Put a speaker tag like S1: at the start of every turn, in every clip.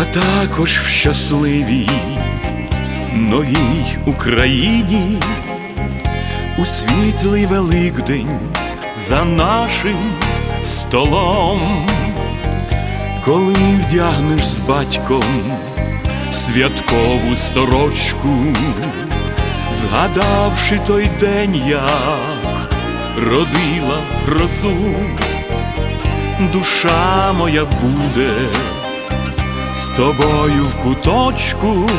S1: а також в щасливій новій Україні, у світлий Великдень за нашим столом, коли вдягнеш з батьком святкову сорочку, згадавши той день, як родила грозу, душа моя буде з тобою в куточку,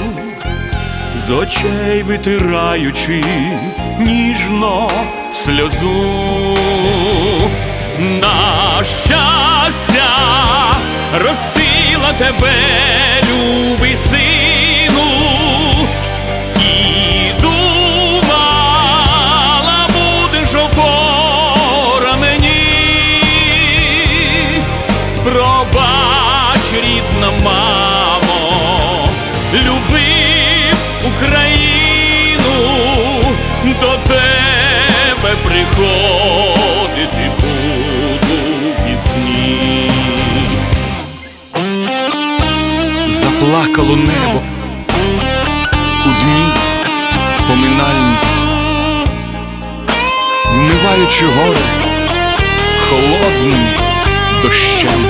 S1: з очей витираючи ніжно сльозу. На щастя ростила тебе, Заплакало небо. У дні поминальні, вмиваючи горе холодним дощем,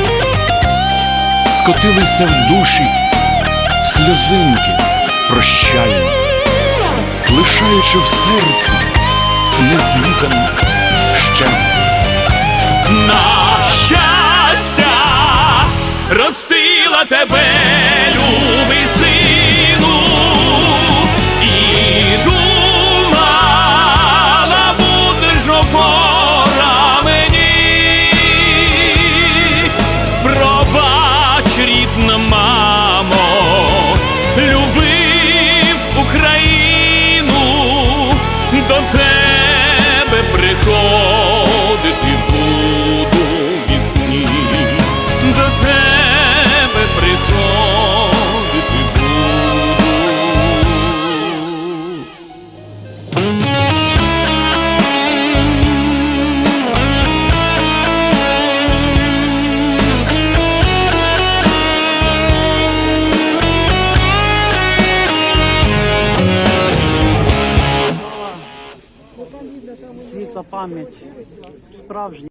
S1: скотилися в душі сльозинки прощальні, лишаючи в серці незвіданий ще. На щастя ростила тебе, любий до тебе приходити
S2: пам'ять справжня.